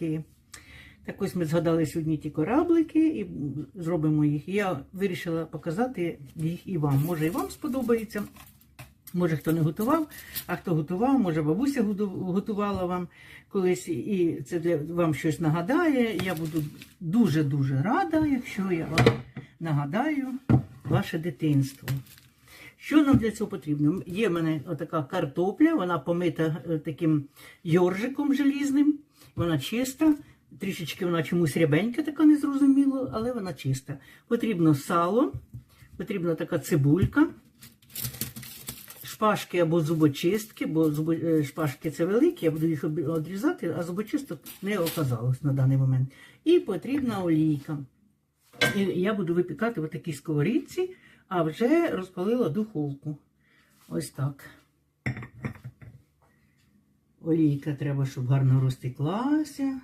такі. Так ось ми згадали сьогодні ті кораблики і зробимо їх. Я вирішила показати їх і вам. Може, і вам сподобається. Може, хто не готував, а хто готував, може, бабуся готувала вам колись, і це для вам щось нагадає. Я буду дуже-дуже рада, якщо я вам нагадаю ваше дитинство. Що нам для цього потрібно? Є в мене отака картопля, вона помита е, таким йоржиком желізним, вона чиста. Трішечки вона чомусь рябенька, така незрозуміло, але вона чиста. Потрібно сало, потрібна така цибулька, шпажки або зубочистки, бо е, шпажки це великі, я буду їх одрізати, а зубочисток не оказалось на даний момент. І потрібна олійка. І я буду випікати в такій сковорідці, а вже розпалила духовку. Ось так. Олійка треба, щоб гарно розтеклася.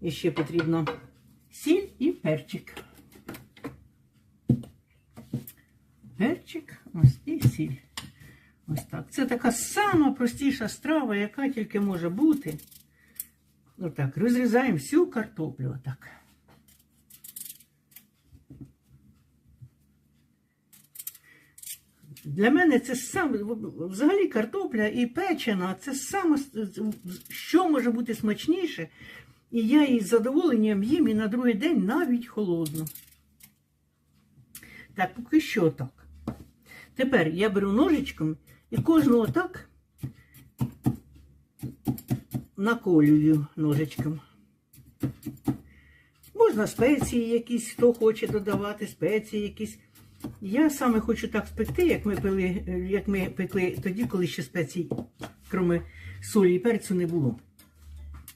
І ще потрібно сіль і перчик. Перчик, ось і сіль. Ось так. Це така сама простіша страва, яка тільки може бути. Отак, розрізаємо всю картоплю. Отак. Для мене це саме, взагалі картопля і печена, це саме, що може бути смачніше. І я її з задоволенням їм і на другий день навіть холодно. Так, поки що так. Тепер я беру ножичком і кожного отак наколюю ножичком. Можна спеції якісь, хто хоче додавати, спеції якісь. Я саме хочу так спекти, як ми пили, як ми пекли тоді, коли ще спецій, крім солі і перцю, не було.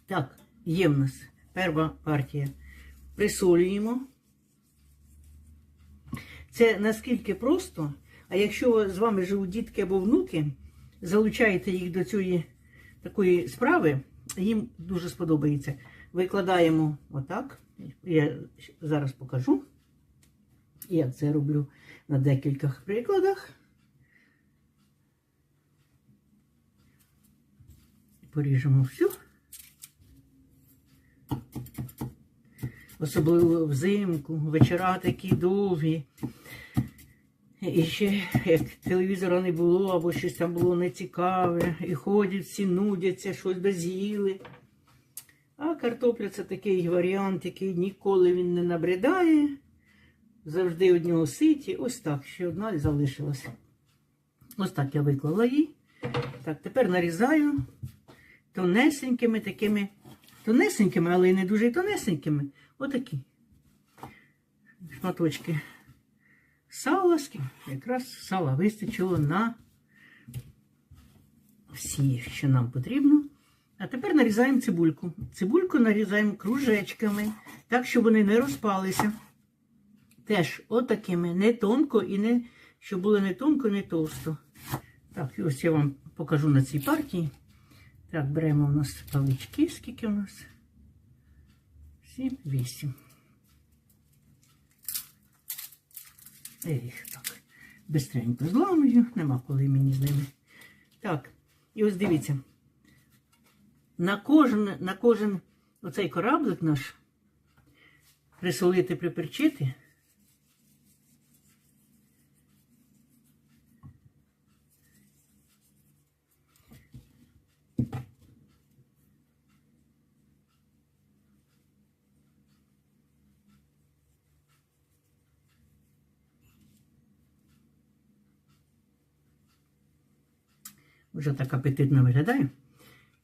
Так, є в нас перша партія. Присолюємо. Це наскільки просто, а якщо з вами живуть дітки або внуки, залучаєте їх до цієї такої справи, їм дуже сподобається. Викладаємо отак. Я зараз покажу. Я це роблю на декількох прикладах. Поріжемо всю. Особливо взимку, вечора такі довгі. І ще як телевізора не було, або щось там було нецікаве, і ходять всі нудяться, щось доз'їли. А картопля це такий варіант, який ніколи він не набридає. Завжди одного ситі. Ось так, ще одна залишилася. Ось так я виклала її. Так, тепер нарізаю тонесенькими такими, тонесенькими, але й не дуже тонесенькими. Отакі шматочки сала, якраз сала вистачило на всі, що нам потрібно. А тепер нарізаємо цибульку. Цибульку нарізаємо кружечками, так, щоб вони не розпалися. Теж отакими, не тонко і не, щоб було не тонко, не товсто. Так, і ось я вам покажу на цій партії. Так, беремо у нас палички, скільки у нас? Сім, вісім. Я їх так бистренько зламую, нема коли мені з ними. Так, і ось дивіться. На кожен, на кожен оцей кораблик наш присолити, приперчити. Вже так апетитно виглядає.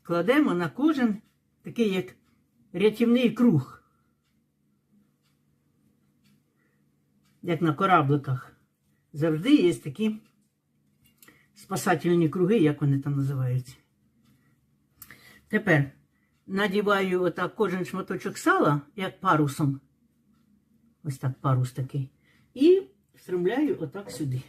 Кладемо на кожен такий як рятівний круг. Як на корабликах. Завжди є такі спасательні круги, як вони там називаються. Тепер надіваю отак кожен шматочок сала, як парусом. Ось так парус такий. І стремляю отак сюди.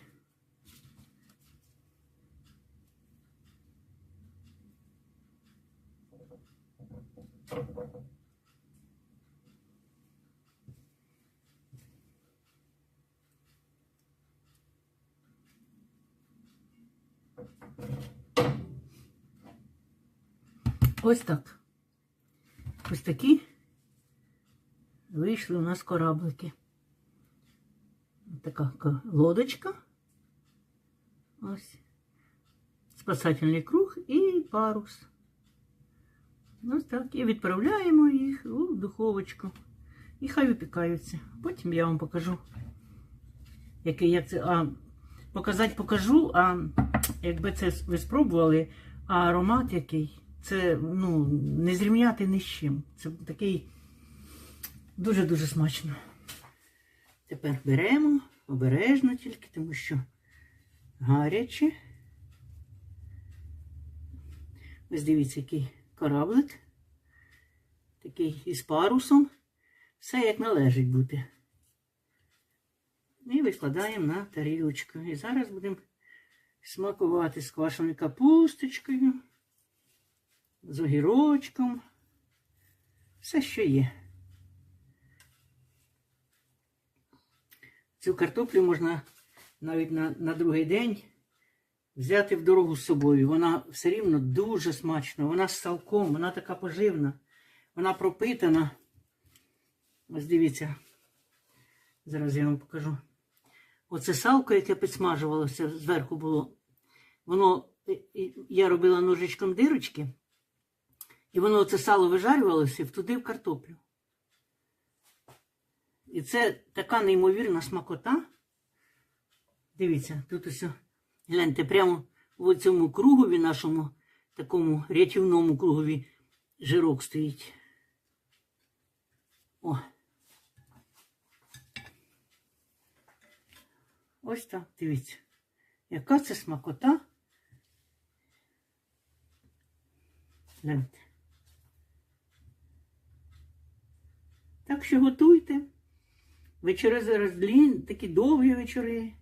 Ось так. Ось такі вийшли у нас кораблики. Така лодочка. Ось. Спасательний круг і парус. Ось так. І відправляємо їх у духовочку. І хай випікаються. Потім я вам покажу. Який, як це. А, показати покажу, а якби це ви спробували, а аромат який, це ну, не зрівняти ні з чим. Це такий дуже-дуже смачно. Тепер беремо обережно тільки, тому що гаряче. Ось дивіться, який кораблик. Такий із парусом. Все як належить бути. І викладаємо на тарілочку. І зараз будемо смакувати з квашеною капусточкою, з огірочком. Все, що є. Цю картоплю можна навіть на, на другий день взяти в дорогу з собою. Вона все рівно дуже смачна. Вона з салком, вона така поживна, вона пропитана. Ось дивіться. Зараз я вам покажу. Оце салко, яке підсмажувалося, зверху було. Воно, і- і- я робила ножичком дирочки, і воно оце сало вижарювалося в туди в картоплю. І це така неймовірна смакота. Дивіться, тут ось, гляньте, прямо в цьому кругові нашому, такому рятівному кругові жирок стоїть. О. Ось так, дивіться. Яка це смакота? Гляньте. Так що готуйте. Вечори зараз длін, такі довгі вечори.